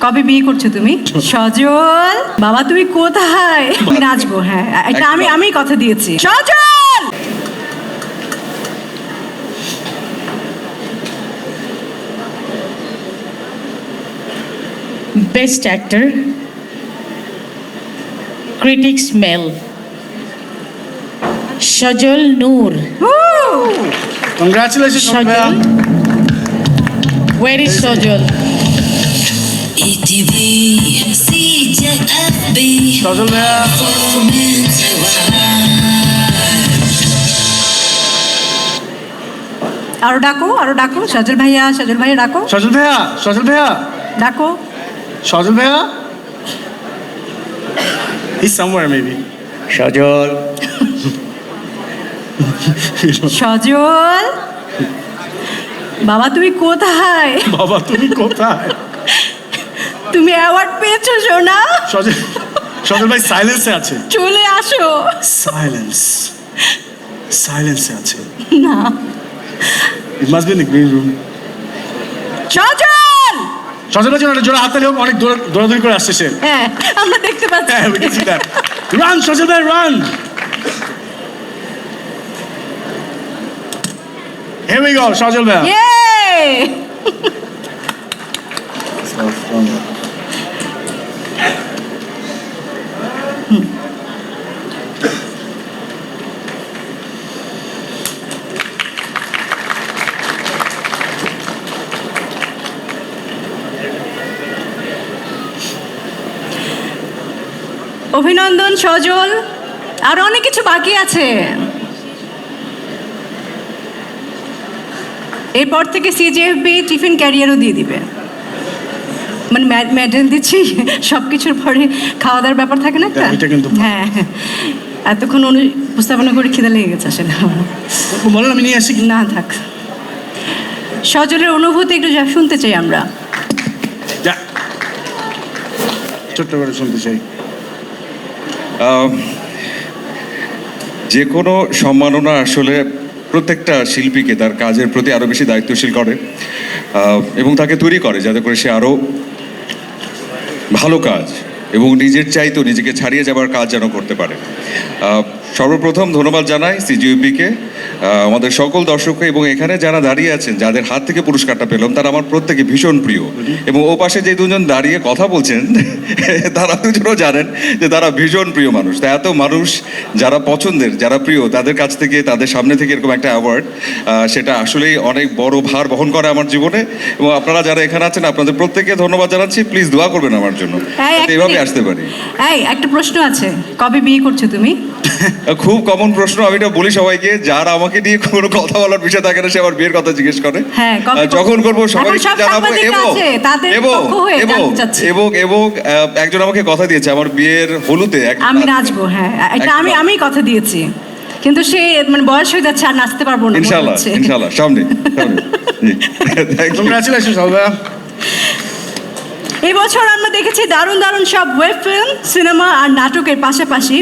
কবে বিয়ে করছ তুমি? সজল! বাবা তুমি কোথায়? আমি নাচবো হ্যাঁ। এটা আমি আমি কথা দিয়েছি। Sajal! Best actor critics male Sajal Noor. Congratulation Sajal? Where is Sajal? Sajal ভাইয়া আরও ডাকো আরও ডাকো। সজল ভাইয়া সজল ভাইয়া ডাকো। সজল ভাইয়া সজল ভাইয়া। ডাকো। সজল ভাইয়া? He's somewhere maybe. সজল। সজল? বাবা তুমি কোথায়? বাবা তুমি কোথায়? তুমি অ্যাওয়ার্ড পেয়েছ সোনা। সজল সজল ভাই সাইলেন্সে আছে। চলে আসো। সাইলেন্স সাইলেন্সে আছে। না। It must be in the green room Sajal! Sajal ভাই জন্য জোরে হাততালি হোক অনেক দৌড়া- দৌড়াদৌড়ি করে আসছে সে। হ্যাঁ আমরা দেখতে পাচ্ছি। হ্যাঁ we can see that. Run, Sajal ভাই run Here we go, Sajal ভাই। Yay! অভিনন্দন সজল। আর অনেক কিছু বাকি আছে। এরপর থেকে সিজিএফবি টিফিন ক্যারিয়ারও দিয়ে দিবে। মানে মেডেল দিচ্ছি সব কিছুর পরে খাওয়া দাওয়ার ব্যাপার থাকে না একটা? কিন্তু- হ্যাঁ হ্যাঁ। এতক্ষণ অনু উপস্থাপনা করে খিদে লেগে গেছে আসলে বলেন আমি নিয়ে আসি না থাক। সজলের অনুভূতি একটু যা শুনতে চাই আমরা। ছোট্ট করে শুনতে চাই। যে কোনো সম্মাননা আসলে প্রত্যেকটা শিল্পীকে তার কাজের প্রতি আরও বেশি দায়িত্বশীল করে এবং তাকে তৈরি করে যাতে করে সে আরও ভালো কাজ এবং নিজের চাইতেও নিজেকে ছাড়িয়ে যাবার কাজ যেন করতে পারে। সর্বপ্রথম ধন্যবাদ জানাই সিজিউপিকে আমাদের সকল দর্শককে এবং এখানে যারা দাঁড়িয়ে আছেন যাদের হাত থেকে পুরস্কারটা পেলাম তারা আমার প্রত্যেকে ভীষণ প্রিয়। এবং ও পাশে যে দুজন দাঁড়িয়ে কথা বলছেন তারা দুজনও জানেন যে তারা ভীষণ প্রিয় মানুষ। তা এত মানুষ যারা পছন্দের যারা প্রিয় তাদের কাছ থেকে তাদের সামনে থেকে এরকম একটা অ্যাওয়ার্ড সেটা আসলেই অনেক বড় ভার বহন করে আমার জীবনে। এবং আপনারা যারা এখানে আছেন আপনাদের প্রত্যেকে ধন্যবাদ জানাচ্ছি। প্লিজ দোয়া করবেন আমার জন্য। এই, এক যাতে এভাবে মিনিট। আসতে পারি। একটা প্রশ্ন আছে। কবে বিয়ে করছ তুমি? খুব কমন প্রশ্ন আমি এটা বলি সবাইকে। যার আমাকে নিয়ে কোনো কথা বলার বিষয় থাকে না সে আমার বিয়ের কথা জিজ্ঞেস করে। হ্যাঁ, যখন করব সবাই জানাব এবং এবং এবং এবং এবং একজন আমাকে কথা দিয়েছে আমার বিয়ের হলুদে আমি নাচবো হ্যাঁ এটা আমি আমি কথা দিয়েছি। কিন্তু সে মানে বয়স হয়ে যাচ্ছে আর নাচতে পারব না ইনশাল্লাহ ইনশাল্লাহ সামনে. কংগ্রাচুলেশন সজল ভাইয়া এই বছর আমরা দেখেছি দারুণ দারুণ সব ওয়েব ফিল্ম সিনেমা আর নাটকের পাশাপাশি